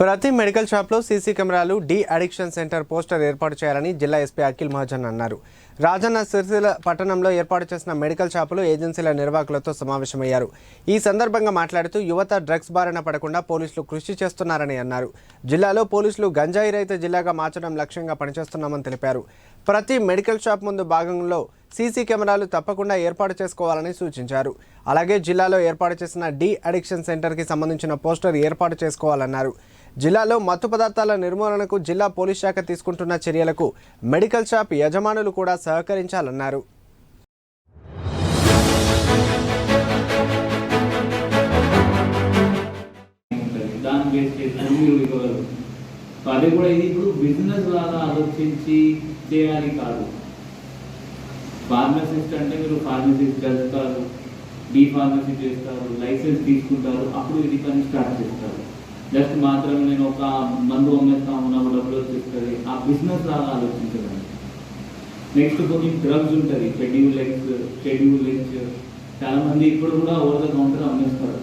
ప్రతి మెడికల్ షాప్లో సీసీ కెమెరాలు డి అడిక్షన్ సెంటర్ పోస్టర్ ఏర్పాటు చేయాలని జిల్లా ఎస్పీ అఖిల్ మహాజన్ అన్నారు. రాజన్న సిరిసిల పట్టణంలో ఏర్పాటు చేసిన మెడికల్ షాపులు ఏజెన్సీల నిర్వాహకులతో సమావేశమయ్యారు. ఈ సందర్భంగా మాట్లాడుతూ యువత డ్రగ్స్ బారిన పడకుండా పోలీసులు కృషి చేస్తున్నారని అన్నారు. జిల్లాలో పోలీసులు గంజాయి రహిత జిల్లాగా మార్చడం లక్ష్యంగా పనిచేస్తున్నామని తెలిపారు. ప్రతి మెడికల్ షాప్ ముందు భాగంలో సీసీ కెమెరాలు తప్పకుండా ఏర్పాటు చేసుకోవాలని సూచించారు. అలాగే జిల్లాలో ఏర్పాటు చేసిన డి అడిక్షన్ సెంటర్కి సంబంధించిన పోస్టర్ ఏర్పాటు చేసుకోవాలన్నారు. జిల్లాలో మత్తు పదార్థాల నిర్మూలనకు జిల్లా పోలీస్ శాఖ తీసుకుంటున్న చర్యలకు మెడికల్ షాప్ యజమానులు కూడా సహకరించాలన్నారు. అది కూడా ఇది ఇప్పుడు బిజినెస్ లాగా ఆలోచించి చేయాలి కాదు. ఫార్మసిస్ట్ అంటే మీరు ఫార్మసిస్ట్ చదువుతారు బీ ఫార్మసీ చేస్తారు లైసెన్స్ తీసుకుంటారు అప్పుడు ఇది పని స్టార్ట్ చేస్తారు. జస్ట్ మాత్రం నేను ఒక మందు అమ్మేస్తాము నాకు డబ్బులు వచ్చేస్తుంది ఆ బిజినెస్ లాగా ఆలోచించడం. నెక్స్ట్ కొన్ని డ్రగ్స్ ఉంటుంది షెడ్యూల్ లెగ్స్ షెడ్యూల్ లెగ్స్ చాలా మంది ఇప్పుడు కూడా ఓవర్ ద కౌంటర్ అమ్మేస్తారు.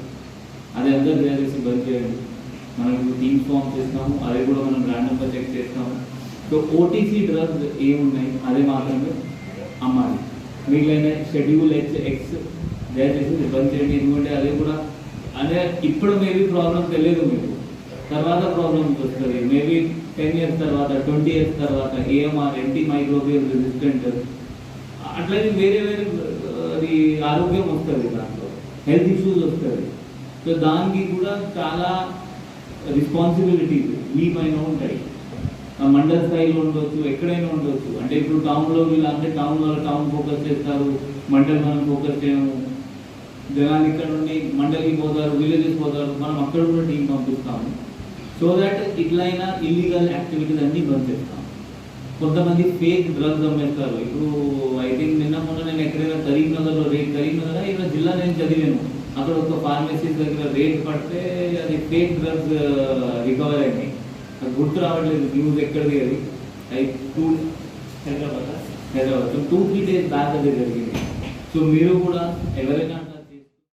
అది అందరూ చేసి బంద్ చేయండి. మనం ఇప్పుడు టీమ్ ఫామ్ చేస్తాము అది కూడా మనం ర్యాండమ్గా చెక్ చేస్తాము. సో ఓటీసీ డ్రగ్స్ ఏమున్నాయి? అదే మాత్రమే. అమ్మాలి. మిగిలిన షెడ్యూల్ ఎక్స్ ఎక్స్ దయచేసి ఇబ్బంది చేయండి ఎందుకంటే అది కూడా అదే ఇప్పుడు మేబీ ప్రాబ్లం తెలియదు మీకు. తర్వాత ప్రాబ్లం వస్తుంది. మేబీ టెన్ ఇయర్స్ తర్వాత ట్వంటీ ఇయర్స్ తర్వాత ఏఎంఆర్ ఎన్టీ మైక్రోబియల్ రెసిస్టెంట్ అట్లనే వేరే వేరే అది ఆరోగ్యం వస్తుంది దాంట్లో. హెల్త్ ఇష్యూస్ వస్తుంది. సో దానికి కూడా చాలా రెస్పాన్సిబిలిటీస్ మీ పైన ఉంటాయి. మండల స్థాయిలో ఉండొచ్చు ఎక్కడైనా ఉండొచ్చు. అంటే ఇప్పుడు టౌన్లో వీళ్ళందరూ టౌన్లో టౌన్ ఫోకస్ చేస్తారు మండలి మనం ఫోకస్ చేయము. జనాలు ఇక్కడ నుండి మండలికి పోతారు విలేజెస్ పోతారు మనం అక్కడ కూడా టీం పంపిస్తాము. సో దట్ ఇట్లయినా ఇల్లీగల్ యాక్టివిటీస్ అన్నీ బంద్ చేస్తాం కొంతమంది ఫేక్ డ్రగ్స్ అమ్మేస్తారు. ఇప్పుడు ఐ థింక్ నిన్న మొన్న నేను ఎక్కడైనా కరీంనగర్లో రేట్ కరీంనగర్ ఇక్కడ జిల్లా నేను చదివాను. అక్కడ ఒక ఫార్మసీ దగ్గర రేట్ పడితే అది ఫేక్ డ్రగ్స్ రికవర్ అయినాయి. నాకు గుర్తు రావట్లేదు. న్యూస్ ఎక్కడిది అది? I too Hyderabad Hyderabad. So two three days back అది జరిగింది. సో మీరు కూడా ఎవరైనా